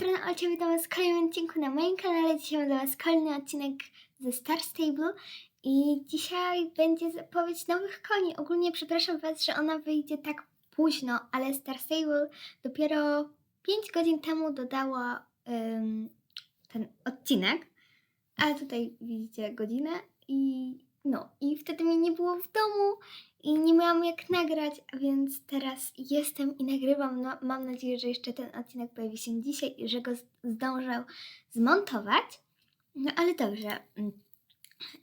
strony Olcia, witam was w kolejnym odcinku na moim kanale. Dzisiaj mam dla was kolejny odcinek ze Star Stable i dzisiaj będzie zapowiedź nowych koni. Ogólnie przepraszam was, że ona wyjdzie tak późno, ale Star Stable dopiero 5 godzin temu dodała ym, ten odcinek, a tutaj widzicie godzinę i no, i wtedy mnie nie było w domu i nie miałam jak nagrać, więc teraz jestem i nagrywam. No, mam nadzieję, że jeszcze ten odcinek pojawi się dzisiaj i że go zdążę zmontować. No ale dobrze. Mm.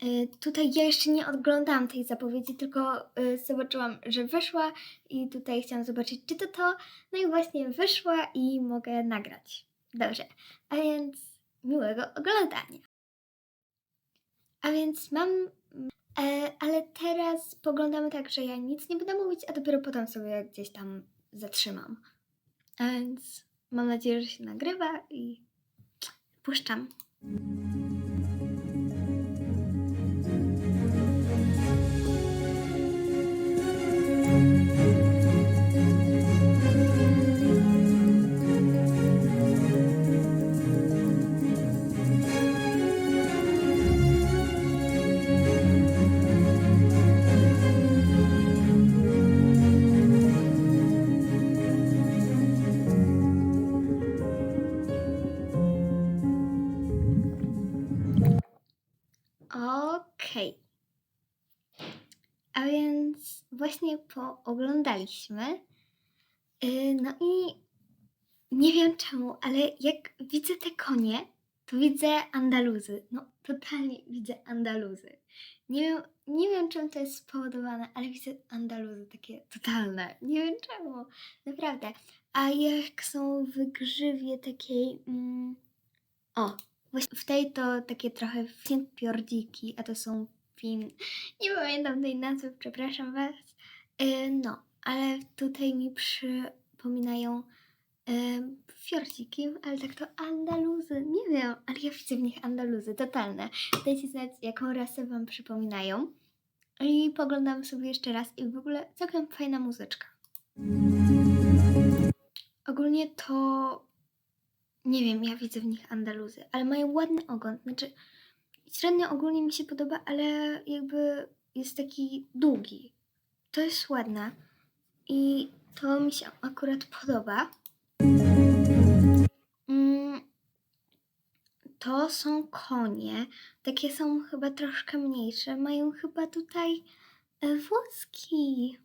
Y, Tutaj ja jeszcze nie oglądałam tej zapowiedzi, tylko y, zobaczyłam, że wyszła i tutaj chciałam zobaczyć, czy to to. No i właśnie wyszła i mogę nagrać. Dobrze, a więc miłego oglądania. A więc mam ale teraz poglądamy tak, że ja nic nie będę mówić, a dopiero potem sobie gdzieś tam zatrzymam. Więc mam nadzieję, że się nagrywa i puszczam. Właśnie pooglądaliśmy. Yy, no i nie wiem czemu, ale jak widzę te konie, to widzę Andaluzy. No, totalnie widzę Andaluzy. Nie wiem, nie wiem czym to jest spowodowane, ale widzę Andaluzy takie totalne. Nie wiem czemu, naprawdę. A jak są w grzywie takiej. Mm, o, właśnie w tej to takie trochę piordziki, a to są Nie pamiętam tej nazwy, przepraszam Was. Yy, no, ale tutaj mi przypominają yy, fiordziki, ale tak to Andaluzy. Nie wiem, ale ja widzę w nich Andaluzy, totalne. Dajcie znać, jaką rasę Wam przypominają. I poglądamy sobie jeszcze raz i w ogóle całkiem fajna muzyczka. Ogólnie to nie wiem, ja widzę w nich Andaluzy, ale mają ładny ogon. Znaczy, średnio ogólnie mi się podoba, ale jakby jest taki długi. To jest ładne i to mi się akurat podoba. Mm, To są konie. Takie są chyba troszkę mniejsze. Mają chyba tutaj e, włoski.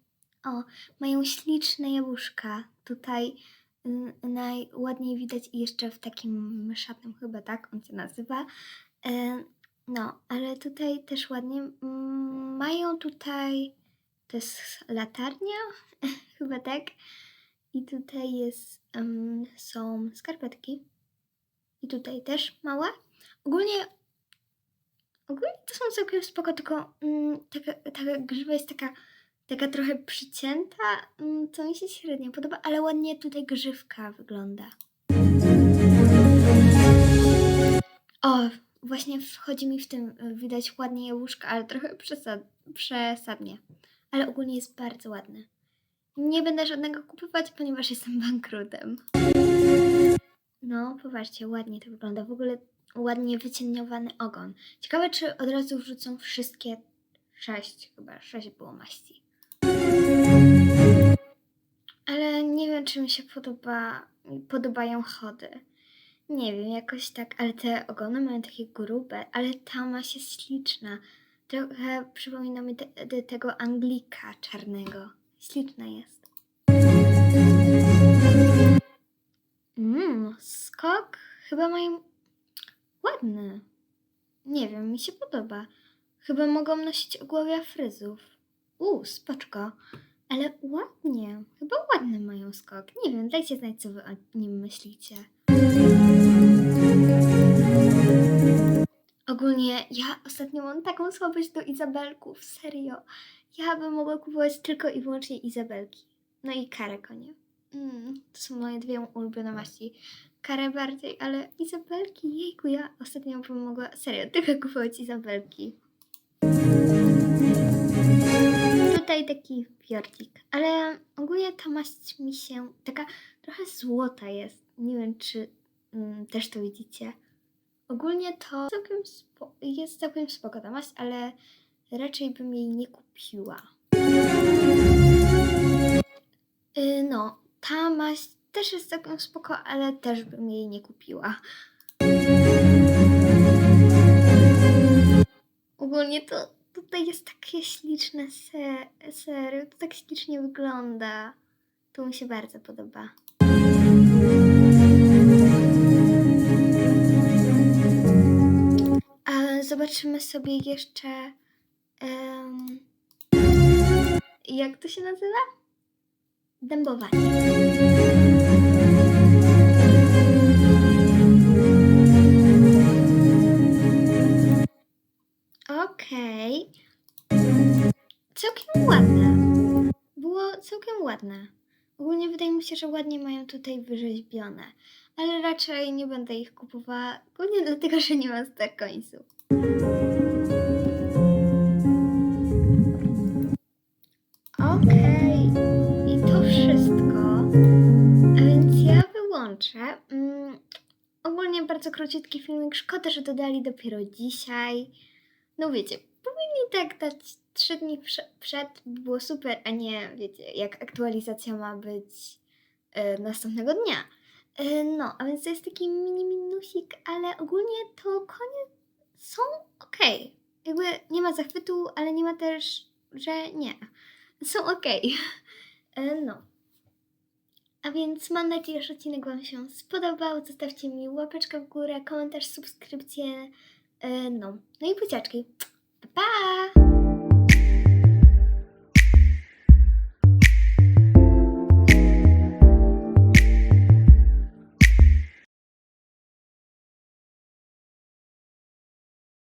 O, mają śliczne jabłuszka. Tutaj mm, najładniej widać i jeszcze w takim myszatem chyba, tak on się nazywa. No, ale tutaj też ładnie mm, mają tutaj, to jest latarnia, chyba tak. I tutaj jest, em, są skarpetki. I tutaj też małe. Ogólnie, ogólnie to są całkiem spoko, tylko mm, taka, taka grzywa jest taka, taka trochę przycięta, mm, co mi się średnio podoba, ale ładnie tutaj grzywka wygląda. O, właśnie wchodzi mi w tym, y, widać ładnie jabłuszka, ale trochę przesad, przesadnie. Ale ogólnie jest bardzo ładny. Nie będę żadnego kupować, ponieważ jestem bankrutem. No, poważnie, ładnie to wygląda. W ogóle ładnie wycieniowany ogon. Ciekawe, czy od razu wrzucą wszystkie sześć, chyba sześć było maści. Ale nie wiem, czy mi się podoba, podobają chody. Nie wiem, jakoś tak, ale te ogony mają takie grube, ale ta ma się śliczna. Trochę przypomina mi te, te, tego Anglika czarnego. Śliczna jest. Mmm, skok chyba mają ładny. Nie wiem, mi się podoba. Chyba mogą nosić ogłowia fryzów. Uuu, spoczko. Ale ładnie. Chyba ładny mają skok. Nie wiem, dajcie znać, co wy o nim myślicie. Ogólnie ja ostatnio mam taką słabość do Izabelków, serio. Ja bym mogła kupować tylko i wyłącznie Izabelki. No i karę konie. Mm, to są moje dwie ulubione maści. Karę bardziej, ale Izabelki, jejku, ja ostatnio bym mogła serio tylko kupować Izabelki. Tutaj taki fiordzik, ale ogólnie ta maść mi się taka trochę złota jest. Nie wiem, czy mm, też to widzicie. Ogólnie to całkiem jest całkiem spoko maść, ale raczej bym jej nie kupiła. Y, no, ta maść też jest całkiem spoko, ale też bym jej nie kupiła. Ogólnie to tutaj jest takie śliczne se- serio, to tak ślicznie wygląda. To mi się bardzo podoba. Zobaczymy sobie jeszcze. em, jak to się nazywa? Dębowanie. Okej. Całkiem ładne. Było całkiem ładne. Ogólnie wydaje mi się, że ładnie mają tutaj wyrzeźbione. Ale raczej nie będę ich kupowała. Głównie dlatego, że nie mam star coinsów. Okej. I to wszystko. A więc ja wyłączę. Mm, ogólnie bardzo króciutki filmik. Szkoda, że dodali dopiero dzisiaj. No wiecie, powinni tak dać 3 dni prze- przed, by było super, a nie, wiecie, jak aktualizacja ma być e, następnego dnia. E, no, a więc to jest taki mini minusik, ale ogólnie to konie są ok. Jakby nie ma zachwytu, ale nie ma też, że nie. Są ok. E, no. A więc mam nadzieję, że odcinek Wam się spodobał. Zostawcie mi łapeczkę w górę, komentarz, subskrypcję. E, no. No i buziaczki.